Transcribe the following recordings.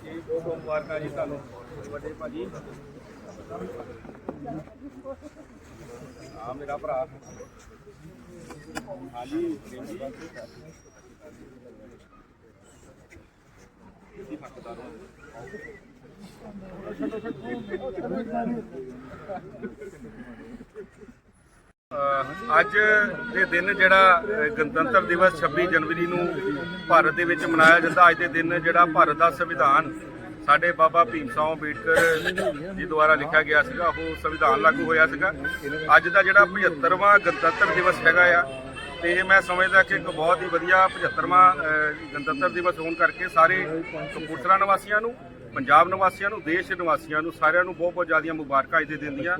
ਬਹੁਤ ਬਹੁਤ ਮੁਬਾਰਕਾਂ ਜੀ ਤੁਹਾਨੂੰ ਵੱਡੇ ਭਾਜੀ ਆ ਮੇਰਾ ਭਰਾ ਹਾਂਜੀ ਜੀ ਜੀ ਹੱਕਦਾਰ ਹੋ ਅੱਜ ਦੇ ਦਿਨ ਜਿਹੜਾ ਗਣਤੰਤਰ ਦਿਵਸ 26 ਜਨਵਰੀ ਨੂੰ ਭਾਰਤ ਦੇ ਵਿੱਚ ਮਨਾਇਆ ਜਾਂਦਾ, ਅੱਜ ਦੇ ਦਿਨ ਜਿਹੜਾ ਭਾਰਤ ਦਾ ਸੰਵਿਧਾਨ ਸਾਡੇ ਬਾਬਾ ਭੀਮ ਰਾਓ ਅੰਬੇਡਕਰ ਜੀ ਦੁਆਰਾ ਲਿਖਿਆ ਗਿਆ ਸੀਗਾ, ਉਹ ਸੰਵਿਧਾਨ ਲਾਗੂ ਹੋਇਆ ਸੀਗਾ। ਅੱਜ ਦਾ ਜਿਹੜਾ 75ਵਾਂ ਗਣਤੰਤਰ ਦਿਵਸ ਹੈਗਾ ਆ ਤੇ ਮੈਂ ਸਮਝਦਾ ਕਿ ਇੱਕ ਬਹੁਤ ਹੀ ਵਧੀਆ 75ਵਾਂ ਗਣਤੰਤਰ ਦਿਵਸ ਹੋਣ ਕਰਕੇ ਸਾਰੇ ਕਪੂਰਥਲਾ ਨਿਵਾਸੀਆਂ ਨੂੰ, ਪੰਜਾਬ ਨਿਵਾਸੀਆਂ ਨੂੰ, ਦੇਸ਼ ਨਿਵਾਸੀਆਂ ਨੂੰ, ਸਾਰਿਆਂ ਨੂੰ ਬਹੁਤ ਬਹੁਤ ਜ਼ਿਆਦੀਆਂ ਮੁਬਾਰਕਾਂ ਅੱਜ ਦੇ ਦਿਨ ਦੀਆਂ।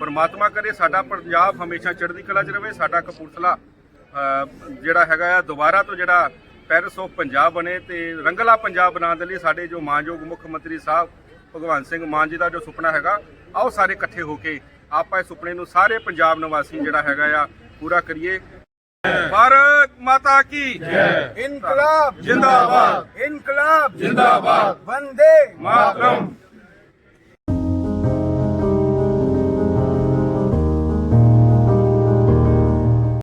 ਪਰਮਾਤਮਾ ਕਰੇ, ਸਾਡਾ ਪੰਜਾਬ ਹਮੇਸ਼ਾ ਚੜ੍ਹਦੀ ਕਲਾ 'ਚ ਰਹੇ, ਸਾਡਾ ਕਪੂਰਥਲਾ ਜਿਹੜਾ ਹੈਗਾ ਆ, ਦੁਬਾਰਾ ਤੋਂ ਜਿਹੜਾ ਪੈਰਿਸ ਆਫ ਪੰਜਾਬ ਬਣੇ ਤੇ ਰੰਗਲਾ ਪੰਜਾਬ ਬਣਾਉਣ ਦੇ ਲਈ ਸਾਡੇ ਜੋ ਮਾਨਯੋਗ ਮੁੱਖ ਮੰਤਰੀ ਸਾਹਿਬ, ਭਗਵੰਤ ਸਿੰਘ ਮਾਨ ਜੀ ਦਾ ਜੋ ਸੁਪਨਾ ਹੈਗਾ, ਆਓ ਸਾਰੇ ਇਕੱਠੇ ਹੋ ਕੇ ਆਪਾਂ ਇਸ ਸੁਪਨੇ ਨੂੰ ਸਾਰੇ ਪੰਜਾਬ ਨਿਵਾਸੀ ਜਿਹੜਾ ਹੈਗਾ ਆ, ਪੂਰਾ ਕਰੀਏ। भारत माता की इनकलाब जिंदाबाद इनकलाब जिंदाबाद वंदे मातरम